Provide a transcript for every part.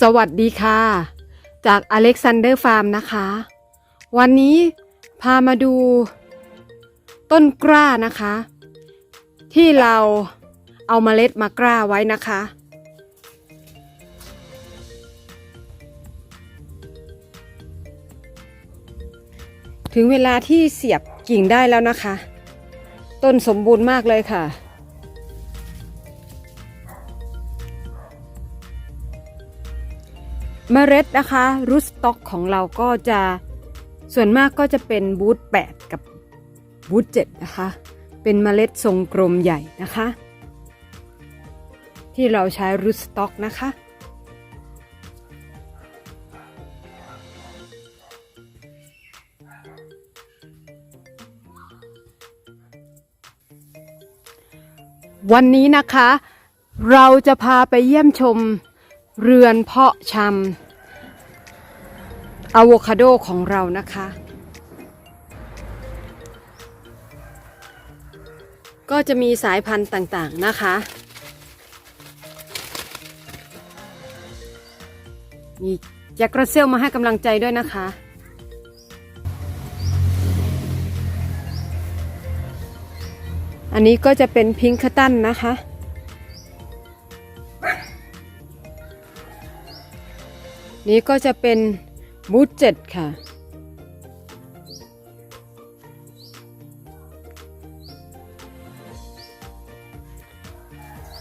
สวัสดีค่ะ จากอเล็กซานเดอร์ฟาร์มนะคะ วันนี้พามาดูต้นกล้านะคะ ที่เราเอาเมล็ดมากล้าไว้นะคะ ถึงเวลาที่เสียบกิ่งได้แล้วนะคะ ต้นสมบูรณ์มากเลยค่ะ เมล็ดนะคะรูสต็อกของเราก็จะส่วนมากก็จะเป็นบูธ8กับบูธ7นะคะ เป็นเมล็ดทรงกลมใหญ่นะคะ ที่เราใช้รูสต็อกนะคะวันนี้นะคะ เราจะพาไปเยี่ยมชม เรือนเพาะชำอะโวคาโดของเรานะคะ ก็จะมีสายพันธุ์ต่างๆนะคะ มีแจ็คกระเซลมาให้กำลังใจด้วยนะคะ อันนี้ก็จะเป็นพิงคตันนะคะ นี้ก็จะเป็นบูธเจ็ดค่ะ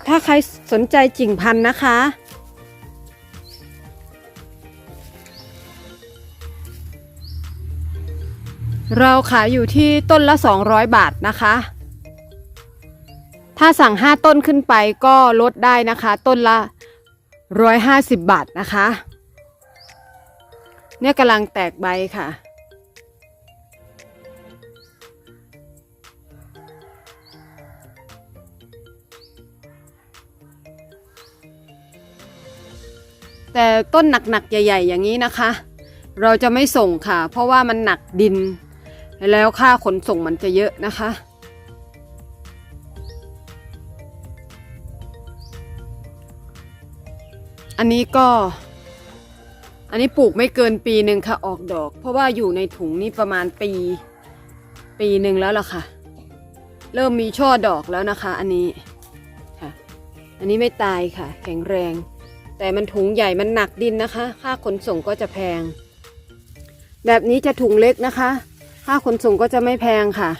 ถ้าใครสนใจจิ่งพันนะคะ เราขายอยู่ที่ต้นละ 200 บาทนะคะ ถ้าสั่ง 5 ต้นขึ้นไปก็ลดได้นะคะ ต้นละ 150 บาทนะคะ เนี่ยกำลังแตกใบค่ะ แต่ต้นหนักๆ ใหญ่ ๆ อย่างนี้นะคะ เราจะไม่ส่งค่ะ เพราะว่ามันหนักดิน แล้วค่าขนส่งมันจะเยอะนะคะอันนี้ก็ อันนี้ปลูกไม่เกินปีหนึ่งค่ะออกดอก เพราะว่าอยู่ในถุงนี่ประมาณปี ปีหนึ่งแล้วล่ะค่ะ เริ่มมีช่อดอกแล้วนะคะ อันนี้ค่ะ อันนี้ไม่ตายค่ะ แข็งแรง แต่มันถุงใหญ่มันหนักดินนะคะ ค่าขนส่งก็จะแพง แบบนี้จะถุงเล็กนะคะ ค่าขนส่งก็จะไม่แพงค่ะ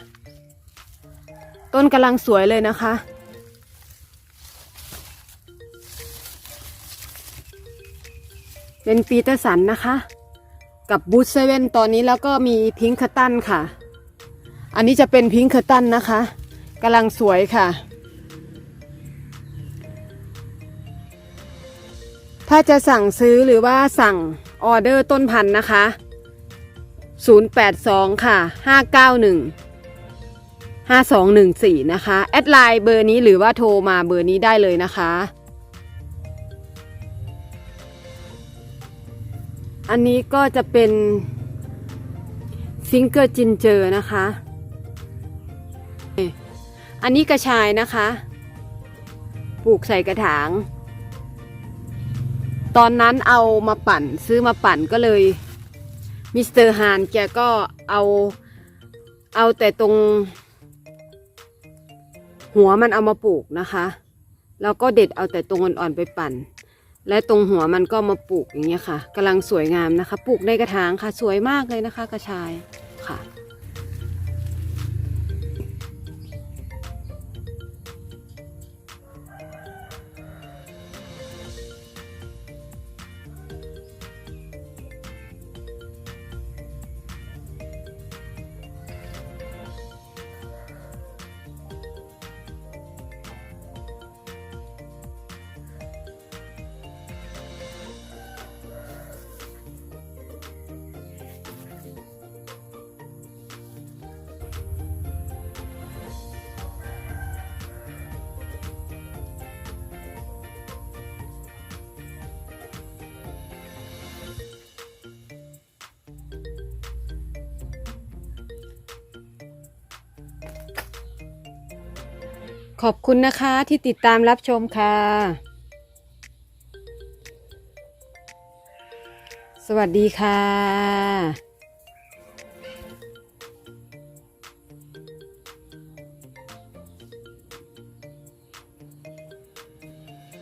ต้นกำลังสวยเลยนะคะ เป็นปีเตอร์สันนะคะ กับบูธเซเว่นตอนนี้แล้วก็มีพิงค์คตตันค่ะ อันนี้จะเป็นพิงค์คตตันนะคะกำลังสวยค่ะ ถ้าจะสั่งซื้อหรือว่าสั่งออเดอร์ต้นพันธุ์นะคะ 082 ค่ะ 591 5214 นะคะ แอดไลน์เบอร์นี้หรือว่าโทรมาเบอร์นี้ได้เลยนะคะ อันนี้ก็จะเป็นฟิงเกอร์จินเจอร์นะคะ อันนี้กระชายนะคะ ปลูกใส่กระถาง ตอนนั้นเอามาปั่นซื้อมาปั่นก็เลยมิสเตอร์ฮานแกก็เอาเอาแต่ตรง หัวมันเอามาปลูกนะคะ แล้วก็เด็ดเอาแต่ตรงอ่อนๆไปปั่น และตรงหัวมันก็มาปลูกอย่างเงี้ยค่ะกำลังสวยงามนะคะ ปลูกในกระถางค่ะ สวยมากเลยนะคะ กระชายค่ะ ขอบคุณนะคะที่ติดตามรับชมค่ะ สวัสดีค่ะ